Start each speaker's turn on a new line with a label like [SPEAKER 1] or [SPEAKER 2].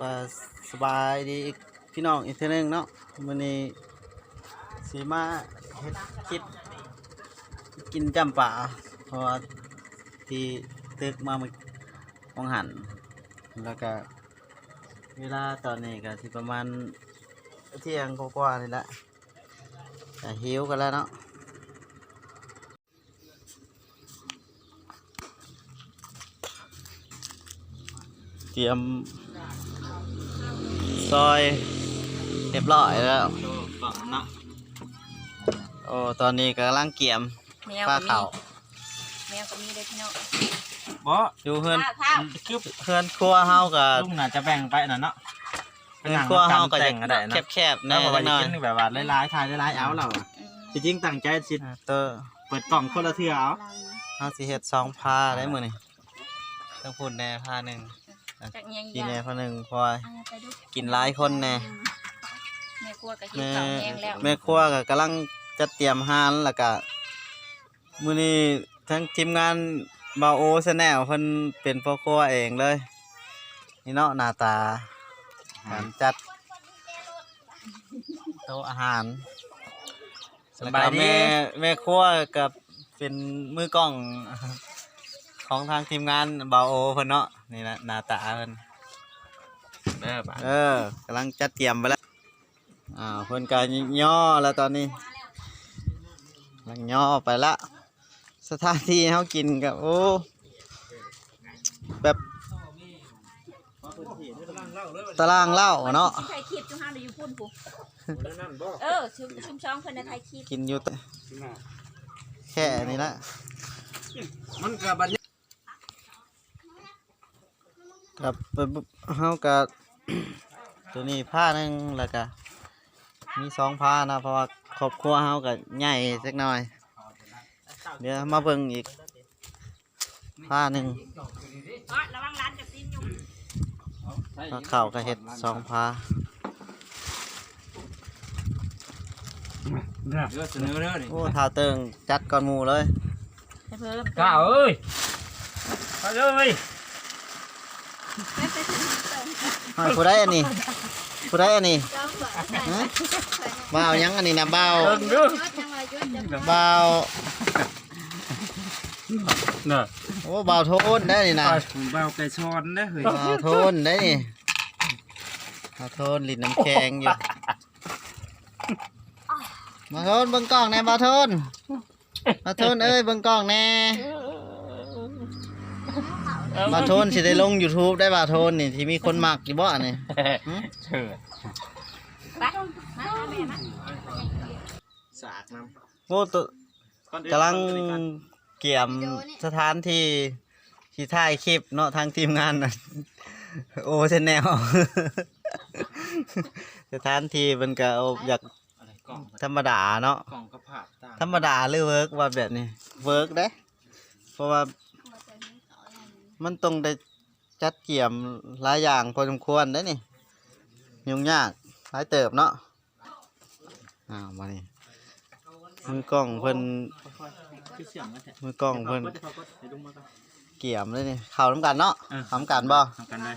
[SPEAKER 1] ก็สบายดีพี่น้องอีกเทีนึงเนาะมื้อนี้สีมาเฮ็ดคลิปกินจำป่าเพราะว่าที่ตึกมาเมือมองหัน แล้วก็เวลาตอนนี้ก็สิประมาณเที่ยงกว่าๆนี่แหละแต่หิวกันแล้วเนาะเตรียม ซอยเรียบร้อยแล้วโอ้ตอนนี้กำลังเกี่ยม
[SPEAKER 2] แมว
[SPEAKER 1] ปลา
[SPEAKER 2] ก็มี
[SPEAKER 1] เขา
[SPEAKER 2] แมวก็มีเลยพี่น้อง
[SPEAKER 3] บ่
[SPEAKER 1] อยู่เฮือน
[SPEAKER 2] ข้าวข้าว
[SPEAKER 3] คือ
[SPEAKER 1] เฮือนครัวเฮากับ
[SPEAKER 3] ลุงน่าจะแบ่งไปน่ะเนาะ
[SPEAKER 1] เฮือนครัวเฮาก็
[SPEAKER 3] แต่
[SPEAKER 1] จะ
[SPEAKER 3] งก็ได้นะ
[SPEAKER 1] แคบๆ
[SPEAKER 3] แล้
[SPEAKER 1] แน่
[SPEAKER 3] วบ่
[SPEAKER 1] จั
[SPEAKER 3] ว่าก
[SPEAKER 1] หน่อย
[SPEAKER 3] จะกินแบบว่าหลายๆทายหลายๆเอาเราอะ
[SPEAKER 2] อืม
[SPEAKER 3] จริงๆตั้งใจสิ
[SPEAKER 1] อ่าเตอร์
[SPEAKER 3] เปิดกล่องคนละเทื่อเอา
[SPEAKER 1] เฮาสิเฮ็ดสองพาได้มื้อนี้ต้องพูดแน่พาหนึง
[SPEAKER 2] จากเงียง
[SPEAKER 1] กิน
[SPEAKER 2] ยา
[SPEAKER 1] แน่พาหนึงเพราะว่า
[SPEAKER 2] เอาไปดู
[SPEAKER 1] กินหลายคนแน่
[SPEAKER 2] แม่กลัวกับหิว
[SPEAKER 1] แม่
[SPEAKER 2] ข้าวแห้งแล้ว
[SPEAKER 1] แม่ครัวก็กำลังจัดเตรียมอาหารแล้วก็มื้อนี้ทั้งทีมงานบาโอชาแนลเพิ่นเป็นพ่อครัวเองเลย นี่เนาะหน้าตาการจัดโต๊ะอาหาร
[SPEAKER 3] สบาย
[SPEAKER 1] แล้วก็
[SPEAKER 3] ดี
[SPEAKER 1] แม่แม่ครัวกับเป็นมือกล้อง ของทางทีมงานบาโอเพิ่นเนาะนี่นะหน้าตาเพิ่น
[SPEAKER 3] เด้อบ่า
[SPEAKER 1] เออกำลังจัดเตรียมไปแล้วอ่าวเพิ่นก็ย่อแล้วตอนนี้กำลังย่อไปละสถานที่ให้เขากินกับโอ้แบบตารางเล่าเนาะ
[SPEAKER 2] ถ่ายคลิปจุ๊ห้าเดี๋ยวอยู่พุ่นผู้เออชุมชุมช่องเพิ่นน่ะถ่ายคลิป
[SPEAKER 1] กินอยู่แต่แค่นี้ละ
[SPEAKER 3] มันก็บัด
[SPEAKER 1] กับเฮากับตัวนี้ผ้าหนึ่งแล้วก็มีสองผ้านะเพราะว่าครอบครัวเฮาก็ใหญ่สักหน่อย เดี๋ยวมาเบิ่งอีกผ้าหนึ่ง
[SPEAKER 2] อ๋อระวังร้านกับตีนยุง
[SPEAKER 1] ผ้าเข่าวก็เห็ดสองผ้า
[SPEAKER 3] เด้อเสนอเด้อนี่
[SPEAKER 1] โอ้ท้าวเติงจัดก่อนหมูเลย
[SPEAKER 2] ให้เพิ่ม
[SPEAKER 3] ก้าเอ้ย ไปเลย
[SPEAKER 1] อ้าวผู้ได้อันนี้ผู้ได้อันนี้ฮะบ่าวยังอันนี้นะบ่าว
[SPEAKER 3] เบิ่งดู
[SPEAKER 1] บ่าว
[SPEAKER 3] เด้อ
[SPEAKER 1] โอ้บ่าวโทนได้นี่นะ
[SPEAKER 3] ผมเบาไก่ช้อนเด้อเฮ้ย
[SPEAKER 1] บ่าวโทนได้นี่บ่าวโทนลิ้นน้ำแข็งอยู่บ่าวโทนเบิ่งกล้องแน่บ่าวโทนบ่าวโทนเอ้ยเบิ่งกล้องแน่ บ่าวโทนสิได้ลง YouTube ได้บ่าวโทนนี่ที่มีคนมักอยู่บ่นี่หึ
[SPEAKER 3] เชิด
[SPEAKER 2] ไปมาแม่มา
[SPEAKER 3] สากน้
[SPEAKER 1] โอ้ตัวำกำลังเกี่ยมสถานที่ที่ถ่ายคลิปเนาะทางทีมงานน่ะโอ้ชแนลสถานที่มันก็เอาอยาก
[SPEAKER 3] อะไรกล่อง
[SPEAKER 1] ธรรมดาเนาะ
[SPEAKER 3] กล่องกระผาบต่าง
[SPEAKER 1] ธรรมดาหรือเวิร์กว่าแบบนี้เวิร์กเด้เพราะว่า มันต้องได้จัดเกี่ยมหลายอย่างพอสมควรได้นี่ยุ่งยากหลายเติบเนาะอ้าวมานี่มือกล้องเพิ่น
[SPEAKER 3] คือเสียงมันแท้
[SPEAKER 1] มือกล้องเพิ่น
[SPEAKER 3] ดี๋ยวพอก็ให้ลุงมาก่อน
[SPEAKER 1] เกี่ยมเลยนี่เข่าน้ำกันเนาะ
[SPEAKER 3] เออ
[SPEAKER 1] ทำกันบ่
[SPEAKER 3] ทำกันเลย